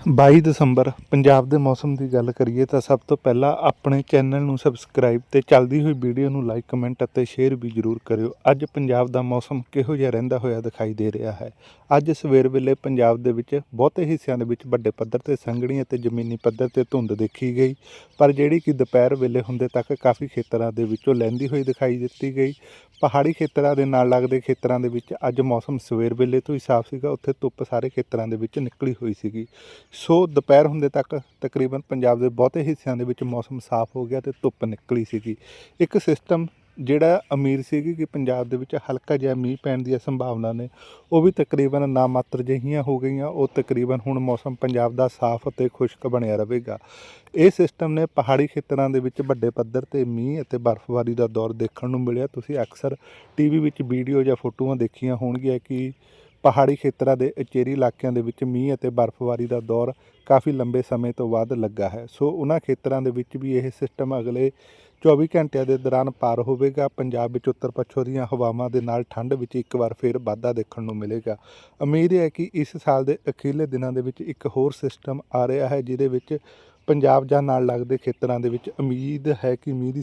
22 ਦਸੰਬਰ, ਪੰਜਾਬ ਦੇ ਮੌਸਮ ਦੀ ਗੱਲ ਕਰੀਏ ਤਾਂ ਸਭ ਤੋਂ ਪਹਿਲਾਂ ਆਪਣੇ ਚੈਨਲ ਨੂੰ ਸਬਸਕ੍ਰਾਈਬ ਤੇ ਚੱਲਦੀ ਹੋਈ ਵੀਡੀਓ ਨੂੰ ਲਾਈਕ, ਕਮੈਂਟ ਅਤੇ ਸ਼ੇਅਰ ਵੀ ਜ਼ਰੂਰ ਕਰਿਓ। ਅੱਜ ਪੰਜਾਬ ਦਾ ਮੌਸਮ ਕਿਹੋ ਜਿਹਾ ਰਹਿੰਦਾ ਹੋਇਆ ਦਿਖਾਈ ਦੇ ਰਿਹਾ ਹੈ? ਅੱਜ ਸਵੇਰ ਵੇਲੇ ਪੰਜਾਬ ਦੇ ਵਿੱਚ ਬਹੁਤੇ ਹਿੱਸਿਆਂ ਦੇ ਵਿੱਚ ਵੱਡੇ ਪੱਧਰ ਤੇ ਸੰਘਣੀ ਅਤੇ ਜ਼ਮੀਨੀ ਪੱਧਰ ਤੇ ਧੁੰਦ ਦੇਖੀ ਗਈ, ਪਰ ਜਿਹੜੀ ਕਿ ਦੁਪਹਿਰ ਵੇਲੇ ਹੁੰਦੇ ਤੱਕ ਕਾਫੀ ਖੇਤਰਾਂ ਦੇ ਵਿੱਚੋਂ ਲਹਿੰਦੀ ਹੋਈ ਦਿਖਾਈ ਦਿੱਤੀ ਗਈ। ਪਹਾੜੀ ਖੇਤਰਾਂ ਦੇ ਨਾਲ ਲੱਗਦੇ ਖੇਤਰਾਂ ਦੇ ਵਿੱਚ ਅੱਜ ਮੌਸਮ ਸਵੇਰ ਵੇਲੇ ਤੋਂ ਹੀ ਸਾਫ਼ ਸੀਗਾ, ਉੱਥੇ ਧੁੱਪ ਸਾਰੇ ਖੇਤਰਾਂ ਦੇ ਵਿੱਚ ਨਿਕਲੀ ਹੋਈ ਸੀਗੀ। ਸੋ ਦੁਪਹਿਰ ਹੁੰਦੇ ਤੱਕ ਤਕਰੀਬਨ ਪੰਜਾਬ ਦੇ ਬਹੁਤੇ ਹਿੱਸਿਆਂ ਦੇ ਵਿੱਚ ਮੌਸਮ ਸਾਫ਼ ਹੋ ਗਿਆ ਤੇ ਧੁੱਪ ਨਿਕਲੀ ਸੀਗੀ। ਇੱਕ ਸਿਸਟਮ ਜਿਹੜਾ ਅਮੀਰ ਸੀਗੀ ਕਿ ਪੰਜਾਬ ਦੇ ਵਿੱਚ ਹਲਕਾ ਜਿਹਾ ਮੀਂਹ ਪੈਣ ਦੀਆਂ ਸੰਭਾਵਨਾ ਨੇ, ਉਹ ਵੀ ਤਕਰੀਬਨ ਨਾਮਾਤਰ ਜਿਹੀਆਂ ਹੋ ਗਈਆਂ, ਉਹ ਤਕਰੀਬਨ ਹੁਣ ਮੌਸਮ ਪੰਜਾਬ ਦਾ ਸਾਫ਼ ਅਤੇ ਖੁਸ਼ਕ ਬਣਿਆ ਰਹੇਗਾ। ਇਹ ਸਿਸਟਮ ਨੇ ਪਹਾੜੀ ਖੇਤਰਾਂ ਦੇ ਵਿੱਚ ਵੱਡੇ ਪੱਧਰ ਤੇ ਮੀਂਹ ਅਤੇ ਬਰਫ਼ਬਾਰੀ ਦਾ ਦੌਰ ਦੇਖਣ ਨੂੰ ਮਿਲਿਆ। ਤੁਸੀਂ ਅਕਸਰ ਟੀਵੀ ਵਿੱਚ ਵੀਡੀਓ ਜਾਂ ਫੋਟੋਆਂ ਦੇਖੀਆਂ ਹੋਣਗੀਆਂ ਕਿ ਪਹਾੜੀ ਖੇਤਰਾਂ ਦੇ ਉਚੇਰੀ ਇਲਾਕਿਆਂ ਦੇ ਵਿੱਚ ਮੀਂਹ ਅਤੇ ਬਰਫ਼ਬਾਰੀ ਦਾ ਦੌਰ ਕਾਫੀ ਲੰਬੇ ਸਮੇਂ ਤੋਂ ਬਾਅਦ ਲੱਗਾ ਹੈ। ਸੋ ਉਹਨਾਂ ਖੇਤਰਾਂ ਦੇ ਵਿੱਚ ਵੀ ਇਹ ਸਿਸਟਮ ਅਗਲੇ 24 ਘੰਟਿਆਂ ਦੇ ਦੌਰਾਨ ਪਾਰ ਹੋਵੇਗਾ। ਪੰਜਾਬ ਵਿੱਚ ਉੱਤਰ ਪੱਛਮ ਦੀਆਂ ਹਵਾਵਾਂ ਦੇ ਨਾਲ ਠੰਡ ਵਿੱਚ ਇੱਕ ਵਾਰ ਫੇਰ ਵਾਧਾ ਦੇਖਣ ਨੂੰ ਮਿਲੇਗਾ। ਉਮੀਦ ਹੈ ਕਿ ਇਸ ਸਾਲ ਦੇ ਅਖੀਰਲੇ ਦਿਨਾਂ ਦੇ ਵਿੱਚ ਇੱਕ ਹੋਰ ਸਿਸਟਮ ਆ ਰਿਹਾ ਹੈ, ਜਿਹਦੇ ਵਿੱਚ ਪੰਜਾਬ ਜਾਂ ਨਾਲ ਲੱਗਦੇ ਖੇਤਰਾਂ ਦੇ ਵਿੱਚ ਉਮੀਦ ਹੈ ਕਿ ਮੀਂਹ ਦੀ